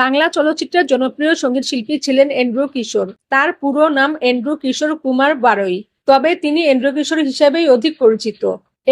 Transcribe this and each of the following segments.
বাংলা চলচ্চিত্রের জনপ্রিয় সংগীত শিল্পী ছিলেন এন্ড্রু কিশোর। তার পুরো নাম এন্ড্রু কিশোর কুমার বারই, তবে তিনি এন্ড্রু কিশোর হিসেবেই অধিক পরিচিত।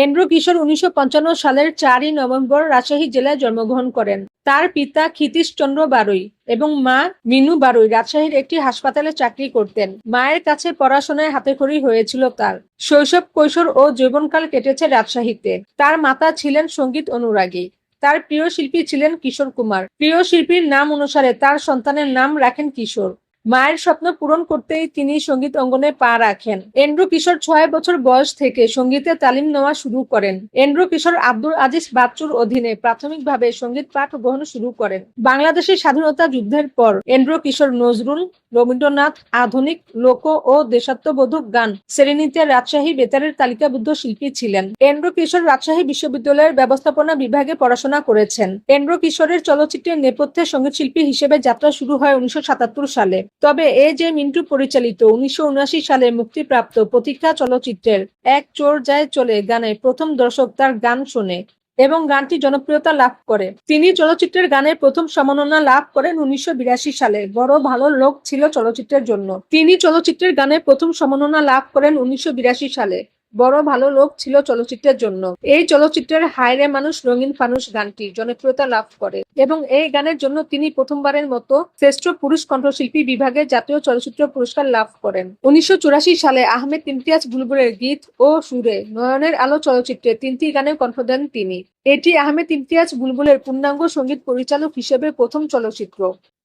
এন্ড্রু কিশোর উনিশশো পঞ্চান্ন সালের চারই নভেম্বর রাজশাহী জেলায় জন্মগ্রহণ করেন। তার পিতা ক্ষিতীশ চন্দ্র বারই এবং মা মিনু বারুই রাজশাহীর একটি হাসপাতালে চাকরি করতেন। মায়ের কাছে পড়াশোনায় হাতেখড়ি হয়েছিল তার। শৈশব কৈশোর ও যৌবনকাল কেটেছে রাজশাহীতে। তার মাতা ছিলেন সংগীত অনুরাগী। তার প্রিয় শিল্পী ছিলেন কিশোর কুমার। প্রিয় শিল্পীর নাম অনুসারে তার সন্তানের নাম রাখেন কিশোর। মায়ের স্বপ্ন পূরণ করতেই তিনি সংগীত অঙ্গনে পা রাখেন। এন্ড্রু কিশোর ছয় বছর বয়স থেকে সঙ্গীতে তালিম নেওয়া শুরু করেন। এন্ড্রু কিশোর আব্দুল আজিজ বাচ্চুর অধীনে প্রাথমিকভাবে সংগীত পাঠ গ্রহণ শুরু করেন। বাংলাদেশের স্বাধীনতা যুদ্ধের পর এন্ড্রু কিশোর নজরুল, রবীন্দ্রনাথ আধুনিক, লোক ও দেশাত্মবোধক গান শ্রেণীতে রাজশাহী বেতারের তালিকাবদ্ধ শিল্পী ছিলেন। এন্ড্রু কিশোর রাজশাহী বিশ্ববিদ্যালয়ের ব্যবস্থাপনা বিভাগে পড়াশোনা করেছেন। এন্ড্রু কিশোরের চলচ্চিত্রের নেপথ্যে সংগীত শিল্পী হিসেবে যাত্রা শুরু হয় উনিশশো সাতাত্তর সালে। তবে এ যে মিন্টু পরিচালিত উনিশশো সালে মুক্তিপ্রাপ্ত প্রতীক্ষা চলচ্চিত্রের এক চোর যায় চলে গানে প্রথম দর্শক তার গান শোনে এবং গানটি জনপ্রিয়তা লাভ করে। তিনি চলচ্চিত্রের গানের প্রথম সম্মাননা লাভ করেন উনিশশো বিরাশি সালে। বড় ভালো লোক ছিল চলচ্চিত্রের জন্য। তিনি চলচ্চিত্রের গানে প্রথম সম্মাননা লাভ করেন উনিশশো বিরাশি সালে। বড় ভালো লোক ছিল চলচ্চিত্রের জন্য। এই চলচ্চিত্রের হায়রে মানুষ রঙিন ফানুষ গানটি জনপ্রিয়তা লাভ করে। এবং এই গানের জন্য তিনি প্রথমবারের মতো শ্রেষ্ঠ পুরুষ কণ্ঠশিল্পী বিভাগে জাতীয় চলচ্চিত্র পুরস্কার লাভ করেন। উনিশশো চুরাশি সালে আহমেদ ইমতিয়াজ বুলবুলের গীত ও সুরে নয়নের আলো চলচ্চিত্রে তিনটি গানে কণ্ঠ দেন তিনি। এটি আহমেদ ইমতিয়াজ বুলবুলের পূর্ণাঙ্গ সংগীত পরিচালক হিসেবে প্রথম চলচ্চিত্র।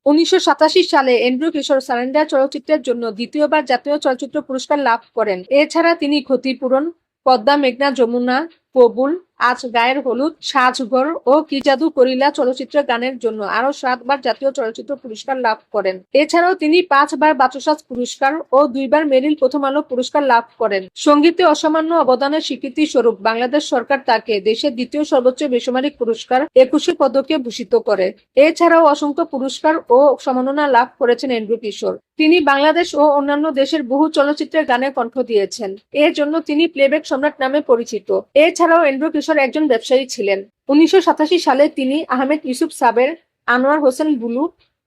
উনিশশো সাতাশি সালে এন্ড্রু কিশোর সারেন্ডার চলচ্চিত্রের জন্য দ্বিতীয়বার জাতীয় চলচ্চিত্র পুরস্কার লাভ করেন। এছাড়া তিনি ক্ষতিপূরণ, পদ্মা মেঘনা যমুনা কবুল আজ গায়ের হলুদ সাজঘর ও কি জাদু করিলা চলচ্চিত্র গানের জন্য আরও সাতবার জাতীয় চলচ্চিত্র পুরস্কার লাভ করেন। এছাড়াও তিনি পাঁচবার বাচসাস পুরস্কার ও দুইবার মেরিল প্রথম আলো পুরস্কার লাভ করেন। সঙ্গীতে অসামান্য অবদানের স্বীকৃতি স্বরূপ বাংলাদেশ সরকার তাকে দেশের দ্বিতীয় সর্বোচ্চ বেসামরিক পুরস্কার একুশে পদকে ভূষিত করে। এছাড়াও অসংখ্য পুরস্কার ও সম্মাননা লাভ করেছেন এন্ড্রু কিশোর। তিনি বাংলাদেশ ও অন্যান্য দেশের বহু চলচ্চিত্রের গানে কণ্ঠ দিয়েছেন। এর জন্য তিনি প্লেব্যাক সম্রাট নামে পরিচিত। এছাড়াও এন্ড্রু কিশোর একজন ব্যবসায়ী ছিলেন। উনিশশো সাতাশি সালে তিনি আহমেদ ইউসুফ সাবের আনোয়ার হোসেন বুলু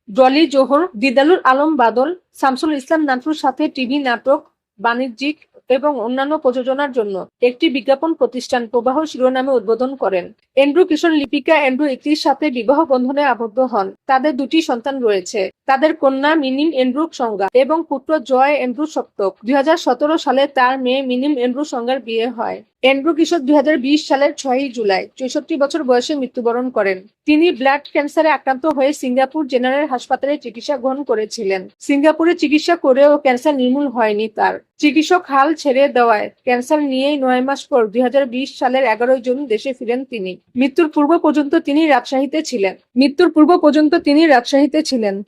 ডলি জোহর দিদালুর আলম বাদল, শামসুল ইসলাম নাথুর সাথে টিভি নাটক বাণিজ্যিক এবং অন্যান্য প্রযোজনার জন্য একটি বিজ্ঞাপন প্রতিষ্ঠান প্রবাহ শিরোনামে উদ্বোধন করেন। এন্ড্রু কিশোর লিপিকা এন্ড্রু একটির সাথে বিবাহ বন্ধনে আবদ্ধ হন। তাদের দুটি সন্তান রয়েছে। তাদের কন্যা মিনিম এন্ড্রু সংজ্ঞা এবং পুত্র জয় এন্ড্রু সপ্তক। দুই হাজার সতেরো সালে তার মেয়ে মিনিম এন্ড্রু সংজ্ঞার বিয়ে হয়। এন্ড্রু কিশোর দুই হাজার বিশ সালের ছয়ই জুলাই, চৌষট্টি বছর বয়সে মৃত্যুবরণ করেন। তিনি ব্লাড ক্যান্সারে আক্রান্ত হয়ে সিঙ্গাপুর জেনারেল হাসপাতালে চিকিৎসা গ্রহণ করেছিলেন। সিঙ্গাপুরে চিকিৎসা করেও ক্যান্সার নির্মূল হয়নি তার। চিকিৎসক হাল ছেড়ে দেওয়ায় ক্যান্সার নিয়েই নয় মাস পর দুই হাজার বিশ সালের এগারোই জুন দেশে ফিরেন তিনি। মৃত্যুর পূর্ব পর্যন্ত তিনি রাজশাহীতে ছিলেন। মৃত্যুর পূর্ব পর্যন্ত তিনি রাজশাহীতে ছিলেন।